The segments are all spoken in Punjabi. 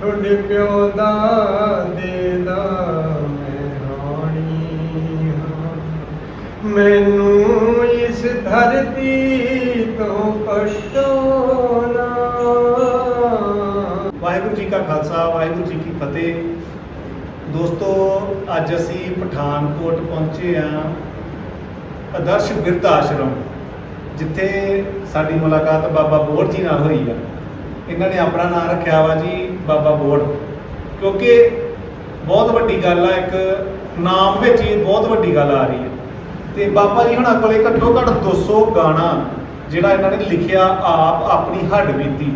ਤੁਹਾਡੇ ਪਿਓ ਦਾ ਦੇਦਾ ਮੈਂ ਹਾਣੀ ਹਾਂ। ਮੈਨੂੰ ਇਸ ਧਰਤੀ ਤੋਂ ਪਛਤਾਉਣਾ ਵਾਹਿਗੁਰੂ ਜੀ ਕਾ ਖਾਲਸਾ, ਵਾਹਿਗੁਰੂ ਜੀ ਕੀ ਫਤਿਹ। ਦੋਸਤੋ, ਅੱਜ ਅਸੀਂ ਪਠਾਨਕੋਟ ਪਹੁੰਚੇ ਆ ਆਦਰਸ਼ ਬਿਰਧ ਆਸ਼ਰਮ, ਜਿੱਥੇ ਸਾਡੀ ਮੁਲਾਕਾਤ ਬਾਬਾ ਬੋਰ ਜੀ ਨਾਲ ਹੋਈ ਆ। ਇਹਨਾਂ ਨੇ ਆਪਣਾ ਨਾਮ ਰੱਖਿਆ ਵਾ ਜੀ ਬਾਬਾ ਬੋੜ। ਕਿਉਂਕਿ ਬਹੁਤ ਵੱਡੀ ਗੱਲ ਆ, ਇੱਕ ਨਾਮ ਵਿੱਚ ਹੀ ਬਹੁਤ ਵੱਡੀ ਗੱਲ ਆ ਰਹੀ ਹੈ। ਤੇ ਬਾਬਾ ਜੀ ਹੁਣਾਂ ਕੋਲੇ ਘੱਟੋ ਘੱਟ 200 ਗਾਣਾ ਜਿਹੜਾ ਇਹਨਾਂ ਨੇ ਲਿਖਿਆ ਆਪ ਆਪਣੀ ਹੱਡ ਬੀਤੀ।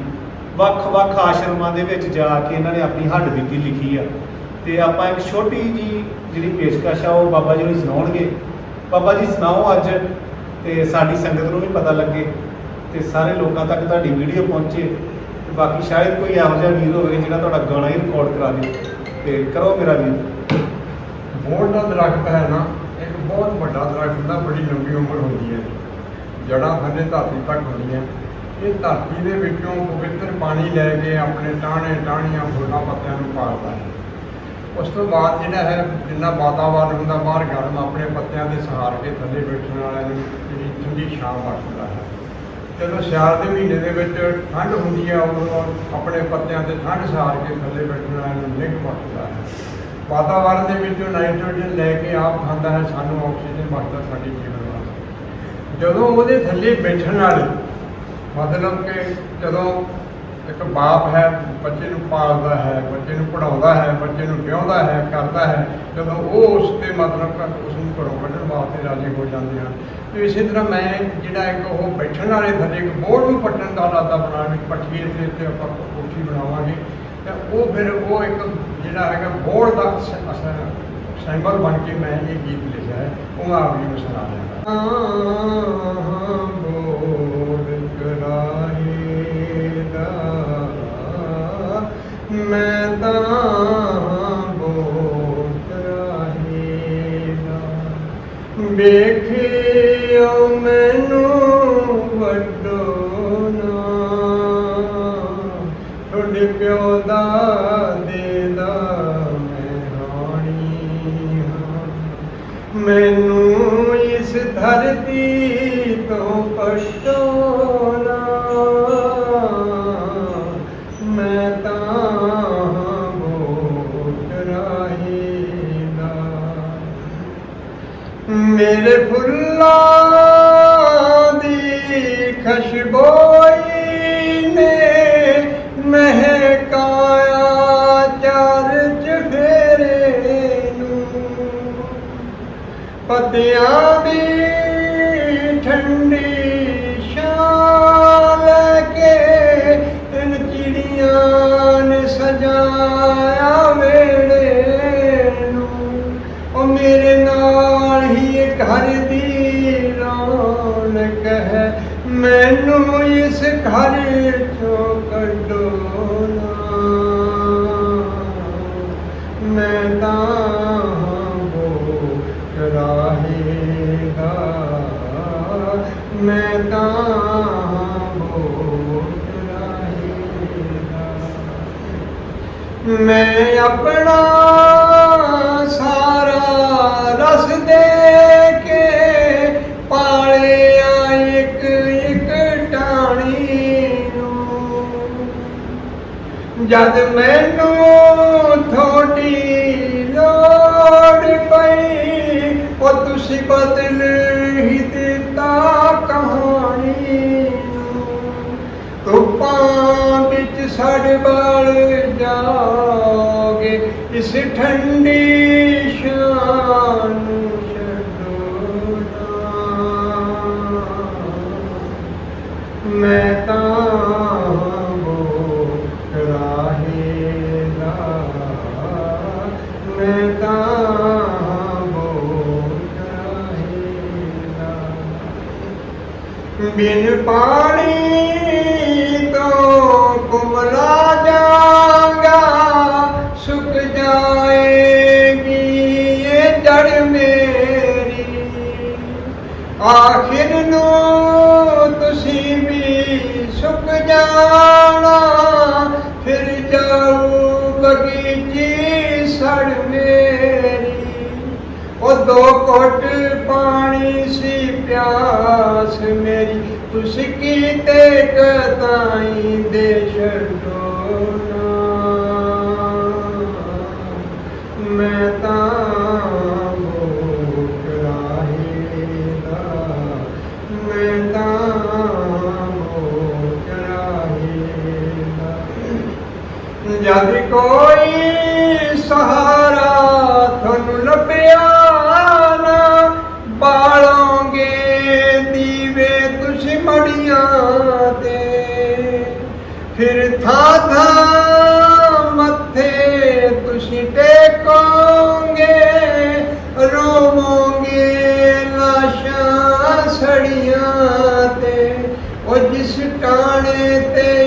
ਵੱਖ-ਵੱਖ ਆਸ਼ਰਮਾਂ ਦੇ ਵਿੱਚ ਜਾ ਕੇ ਇਹਨਾਂ ਨੇ ਆਪਣੀ ਹੱਡ ਬੀਤੀ ਲਿਖੀ ਆ। ਤੇ ਆਪਾਂ ਇੱਕ ਛੋਟੀ ਜੀ ਜਿਹੜੀ ਪੇਸ਼ਕਸ਼ ਆ, ਉਹ ਬਾਬਾ ਜੀ ਨੂੰ ਸੁਣਾਉਣਗੇ। ਬਾਬਾ ਜੀ ਸੁਣਾਓ ਅੱਜ ਤੇ ਸਾਡੀ ਸੰਗਤ ਨੂੰ ਵੀ ਪਤਾ ਲੱਗੇ ਤੇ ਸਾਰੇ ਲੋਕਾਂ ਤੱਕ ਤੁਹਾਡੀ ਵੀਡੀਓ ਪਹੁੰਚੇ। ਬਾਕੀ ਸ਼ਾਇਦ ਕੋਈ ਇਹੋ ਜਿਹਾ ਵੀਰ ਹੋਵੇ ਜਿਹੜਾ ਤੁਹਾਡਾ ਗਾਣਾ ਹੀ ਰਿਕਾਰਡ ਕਰਾ ਦੇ ਤੇ ਕਰੋ ਮੇਰਾ ਵੀਰ। ਬੋੜ ਦਾ ਦਰਖਤ ਹੈ ਨਾ, ਇੱਕ ਬਹੁਤ ਵੱਡਾ ਦਰਖਤ ਹੁੰਦਾ, ਬੜੀ ਲੰਬੀ ਉਮਰ ਹੁੰਦੀ ਹੈ। ਜੜਾਂ ਥੱਲੇ ਧਰਤੀ ਤੱਕ ਹੁੰਦੀਆਂ। ਇਹ ਧਰਤੀ ਦੇ ਵਿੱਚੋਂ ਪਵਿੱਤਰ ਪਾਣੀ ਲੈ ਕੇ ਆਪਣੇ ਟਾਹਣੇ ਟਾਹਣੀਆਂ ਫੁੱਲਾਂ ਪੱਤਿਆਂ ਨੂੰ ਪਾਲਦਾ ਹੈ। ਉਸ ਤੋਂ ਬਾਅਦ ਜਿਹੜਾ ਹੈ, ਜਿੰਨਾ ਵਾਤਾਵਰਨ ਹੁੰਦਾ, ਬਾਹਰ ਗਰਮ ਆਪਣੇ ਪੱਤਿਆਂ ਦੇ ਸਹਾਰ ਕੇ ਥੱਲੇ ਬੈਠਣ ਵਾਲਿਆਂ ਨੂੰ ਜਿਹੜੀ ਠੰਡੀ ਛਾਂ ਬਖਸ਼ਦਾ ਹੈ। ਜਦੋਂ ਸਿਆਲ ਦੇ ਮਹੀਨੇ ਦੇ ਵਿੱਚ ਠੰਡ ਹੁੰਦੀ ਹੈ ਉਦੋਂ ਆਪਣੇ ਪੱਤਿਆਂ ਤੇ ਠੰਡ ਸਾਰ ਕੇ ਥੱਲੇ ਬੈਠਣ ਵਾਲਿਆਂ ਨੂੰ ਨਿੱਘ ਬਖਸ਼ਦਾ ਹੈ ਵਾਤਾਵਰਨ ਦੇ ਵਿੱਚੋਂ ਨਾਈਟ੍ਰੋਜਨ ਲੈ ਕੇ ਆਪ ਖਾਂਦਾ ਹੈ, ਸਾਨੂੰ ਆਕਸੀਜਨ ਬਖਸ਼ਦਾ ਸਾਡੇ ਜੀਵਨ ਵਾਸਤੇ। ਜਦੋਂ ਉਹਦੇ ਥੱਲੇ ਬੈਠਣ ਵਾਲੇ ਮਤਲਬ ਕਿ ਜਦੋਂ ਇੱਕ ਬਾਪ ਹੈ, ਬੱਚੇ ਨੂੰ ਪਾਲਦਾ ਹੈ, ਬੱਚੇ ਨੂੰ ਪੜਾਉਂਦਾ ਹੈ, ਬੱਚੇ ਨੂੰ ਵਿਆਹੁੰਦਾ ਹੈ, ਕਰਦਾ ਹੈ, ਜਦੋਂ ਉਹ ਉਸ ਤੇ ਮਤਲਬ ਕਿ ਉਸ ਨੂੰ ਘਰੋਂ ਕੱਢਣ ਵਾਸਤੇ ਰਾਜੀ ਹੋ ਜਾਂਦੇ ਹਨ। ਤੇ ਇਸੇ ਤਰ੍ਹਾਂ ਮੈਂ ਜਿਹੜਾ ਇੱਕ ਉਹ ਬੈਠਣ ਵਾਲੇ ਥੱਲੇ ਇੱਕ ਬੋਰਡ ਨੂੰ ਪੱਟਣ ਦਾ ਇਰਾਦਾ ਬਣਾ ਕੇ ਪੱਠੀ ਦੇ ਉੱਤੇ ਆਪਾਂ ਕੋਠੀ ਬਣਾਵਾਂਗੇ। ਤਾਂ ਉਹ ਫਿਰ ਉਹ ਇੱਕ ਜਿਹੜਾ ਹੈਗਾ ਬੋਰਡ ਦਾ ਸਿੰਬਲ ਬਣ ਕੇ ਮੈਂ ਇਹ ਗੀਤ ਲਿਖਿਆ ਹੈ। ਉਹ ਮੈਂ ਆਪ ਜੀ ਨੂੰ ਸੁਣਾ ਦਿਆਂਗਾ ਤੁਹਾਡੇ ਦਾ ਦੇਦਾ ਮੈਂ ਰਾਣੀ ਹਾਂ। ਮੈਨੂੰ ਇਸ ਧਰਤੀ ਤੋਂ ਪਛਤਾਉਣਾ ਮੈਂ ਤਾਂ ਬੋਟ ਰਾਹੀ ਦਾ ਮੇਰੇ ਫੁੱਲਾਂ ਦੀ ਖੁਸ਼ਬੋਈ ਪੱਤਿਆਂ ਦੀ ਮੈਂ ਆਪਣਾ ਸਾਰਾ ਰਸ ਦੇ ਕੇ ਪਾਲਿਆ ਇੱਕ ਇੱਕ ਟਾਣੀ ਨੂੰ। ਜਦ ਮੈਨੂੰ ਥੋੜੀ ਲੋੜ ਪਈ, ਉਹ ਤੁਸੀਂ ਬਦਲ ਹੀ ਦਿੱਤਾ ਕਹਾਣੀ ਨੂੰ। ਤੂੰ ਪਾਂ ਵਿੱਚ ਸੜ ਬਲ ਜਾਓਗੇ ਇਸ ਠੰਡੀ ਸ਼ਾਨ ਛੱਡੋ ਨਾ। ਮੈਂ ਤਾਂ ਬੋ ਮੈਂ ਤਾਂ ਬੋ ਬਿਨ ਪਾਣੀ ਆਖਿਰ ਨੂੰ ਤੁਸੀਂ ਵੀ ਸੁੱਕ ਜਾਣਾ, ਫਿਰ ਜਾਊ ਬਗੀਚੀ ਸੜ ਮੇਰੀ। ਉਹ ਦੋ ਘੁੱਟ ਪਾਣੀ ਸੀ ਪਿਆਸ ਮੇਰੀ, ਤੁਸੀਂ ਕੀਤੇ ਕਤਾਈ ਦੇ ਛੜ ਜਦ ਕੋਈ ਸਹਾਰਾ ਤੁਹਾਨੂੰ ਲੱਭਿਆ ਨਾ, ਬਾਲੋਂਗੇ ਦੀਵੇ ਤੁਸੀਂ ਮੜੀਆਂ ਤੇ। ਫਿਰ ਥਾਂ ਥਾਂ ਮੱਥੇ ਤੁਸੀਂ ਟੇਕੋਗੇ, ਰੋਵੋਗੇ ਲਾਸ਼ਾਂ ਸੜੀਆਂ ਤੇ। ਉਹ ਜਿਸ ਟਾਣੇ ਤੇ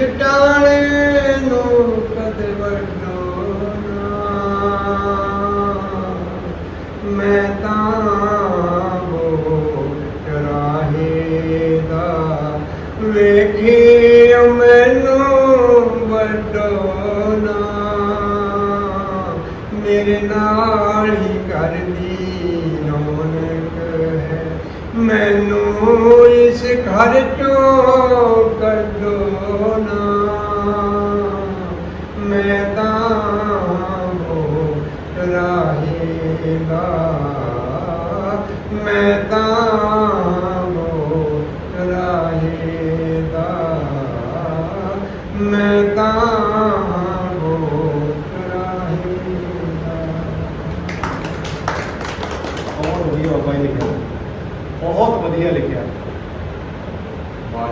ਉਸ ਨੂੰ ਕਦ ਵੱਡੋ ਮੈਂ ਤਾਂ ਬੋਟ ਰਾਹੇ ਦਾ ਵੇਖੀ ਮੈਨੂੰ ਵੱਡੋ ਨਾ ਮੇਰੇ ਨਾਲ ਹੀ ਕਰਦੀ ਰੌਣਕ ਹੈ। ਮੈਨੂੰ ਇਸ ਘਰ ਚੋਂ ਕੱਢੋ ਨਾ। ਮੈਂ ਤਾਂ ਹੋ ਰਹੇਗਾ। ਮੈਂ ਤਾਂ ਹੋ ਦਾ ਮੈਂ ਤਾਂ